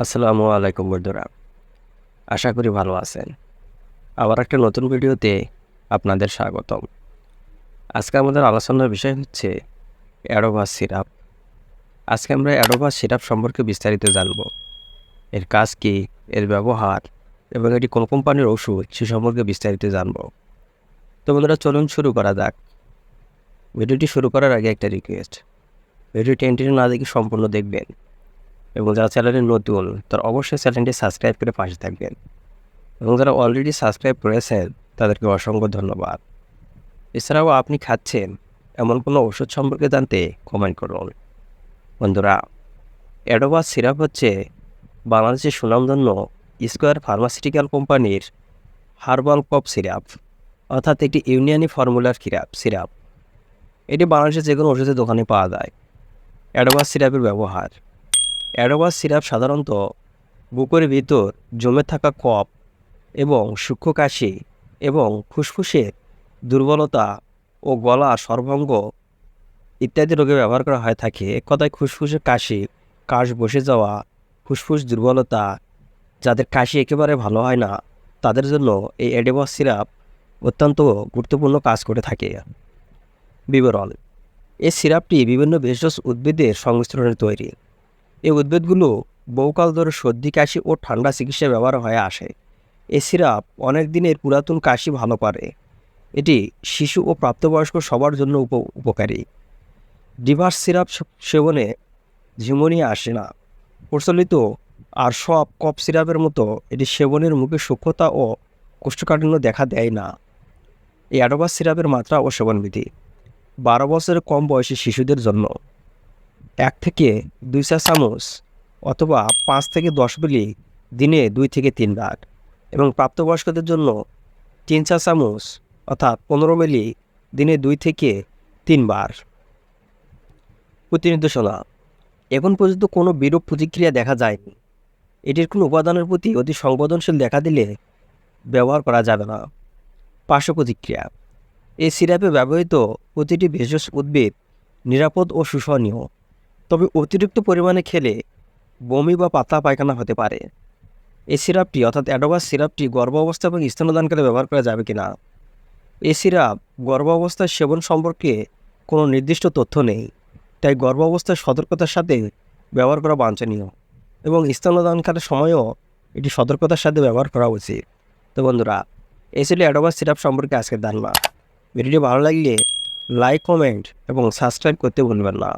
আসসালামু আলাইকুম বন্ধুরা। আশা করি ভালো আছেন। আবার একটা নতুন ভিডিওতে আপনাদের স্বাগতম। আজকে আমাদের আলোচনার বিষয় হচ্ছে অ্যাডোভাস সিরাপ। আজকে আমরা অ্যাডোভাস সিরাপ সম্পর্কে বিস্তারিত জানব। এর কাজ কী, এর ব্যবহার এবং এটি কোন কোম্পানির ওষুধ, সে সম্পর্কে বিস্তারিত জানব। তো বন্ধুরা, চলুন শুরু করা যাক। ভিডিওটি শুরু করার আগে একটা রিকোয়েস্ট ভিডিওটি এন্টিনি না দেখে সম্পূর্ণ দেখবেন। এবং যারা চ্যানেলে নতুন, তারা অবশ্যই চ্যানেলটি সাবস্ক্রাইব করে পাশে থাকবেন। এবং যারা অলরেডি সাবস্ক্রাইব করেছেন, তাদেরকে অসংখ্য ধন্যবাদ। এছাড়াও আপনি খাচ্ছেন, এমন কোনো ওষুধ সম্পর্কে জানতে কমেন্ট করুন। বন্ধুরা অ্যাডোভাস সিরাপ হচ্ছে বাংলাদেশের সুনামধন্য স্কোয়ার ফার্মাসিউটিক্যাল কোম্পানির হার্বাল কপ সিরাপ অর্থাৎ একটি ইউনিয়নি ফর্মুলার সিরাপ সিরাপ। এটি বাংলাদেশের যে কোনো ওষুধের দোকানে পাওয়া যায়। অ্যাডোভাস সিরাপের ব্যবহার। অ্যাডোভাস সিরাপ সাধারণত বুকের ভিতর জমে থাকা কফ এবং সূক্ষ্ম কাশি এবং ফুসফুসের দুর্বলতা ও গলা সর্বাঙ্গ ইত্যাদি রোগে ব্যবহার করা হয়ে থাকে। এক কথায় ফুসফুসে কাশি, কাশ বসে যাওয়া, ফুসফুস দুর্বলতা যাদের কাশি একেবারে ভালো হয় না, তাদের জন্য এই অ্যাডোভাস সিরাপ অত্যন্ত গুরুত্বপূর্ণ কাজ করে থাকে। বিবরণ, এই সিরাপটি বিভিন্ন ভেষজ উদ্ভিদের সংমিশ্রণে তৈরি। এই উদ্ভিদগুলো বহুকাল ধরে সর্দি, কাশি ও ঠান্ডা চিকিৎসায় ব্যবহার হয়ে আসে। এ সিরাপ অনেক দিনের পুরাতন কাশি ভালো করে। এটি শিশু ও প্রাপ্তবয়স্ক সবার জন্য উপ, উপকারী। ডিভার্স সিরাপ সেবনে ঝিমুনিয়া আসে না। প্রচলিত আর সব কফ সিরাপের মতো এটি সেবনের মুখে সূক্ষ্মতা ও কোষ্ঠকাঠিন্য দেখা দেয় না। এই অ্যাডোভাস সিরাপের মাত্রা ও সেবনবিধি। বারো বছরের কম বয়সী শিশুদের জন্য এক থেকে দুই চা চামচ অথবা পাঁচ থেকে দশ মিলি দিনে দুই থেকে তিনবার এবং প্রাপ্তবয়স্কদের জন্য তিন চা চামচ অর্থাৎ পনেরো মিলি দিনে দুই থেকে তিনবার প্রতিনির্দেশনা, এখন পর্যন্ত কোনো বিরূপ প্রতিক্রিয়া দেখা যায়নি। এটির কোনো উপাদানের প্রতি অতি সংবেদনশীল দেখা দিলে ব্যবহার করা যাবে না। পার্শ্ব প্রতিক্রিয়া, এই সিরাপে ব্যবহৃত প্রতিটি ভেষজ উদ্ভিদ নিরাপদ ও সুসহনীয়। তবে অতিরিক্ত পরিমাণে খেলে বমি বা পাতলা পায়খানা হতে পারে। এই সিরাপটি, অর্থাৎ অ্যাডোভাস সিরাপটি গর্ভাবস্থা এবং স্তনদানকালে ব্যবহার করা যাবে কিনা? এই সিরাপ গর্ভাবস্থার সেবন সম্পর্কে কোনো নির্দিষ্ট তথ্য নেই, তাই গর্ভাবস্থার সতর্কতার সাথে ব্যবহার করা বাঞ্ছনীয় এবং স্তনদানকালের সময়ও এটি সতর্কতার সাথে ব্যবহার করা উচিত। তো বন্ধুরা এই ছিল অ্যাডোভাস সিরাপ সম্পর্কে আজকের ধারণা। ভিডিওটি ভালো লাগলে লাইক, কমেন্ট এবং সাবস্ক্রাইব করতে ভুলবেন না।